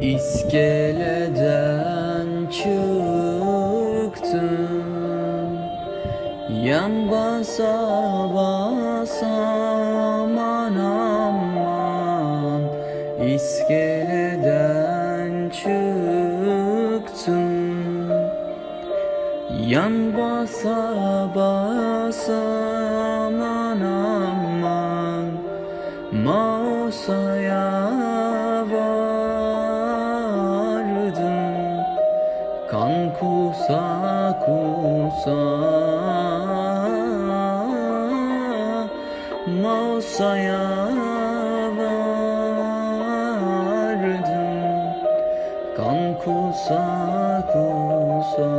İskeleden çıktım. Yan basa basa aman aman İskeleden çıktım. Yan basa basa aman aman Mausa'ya Kan kusa kusa Mausa'ya vardım. Kan kusa kusa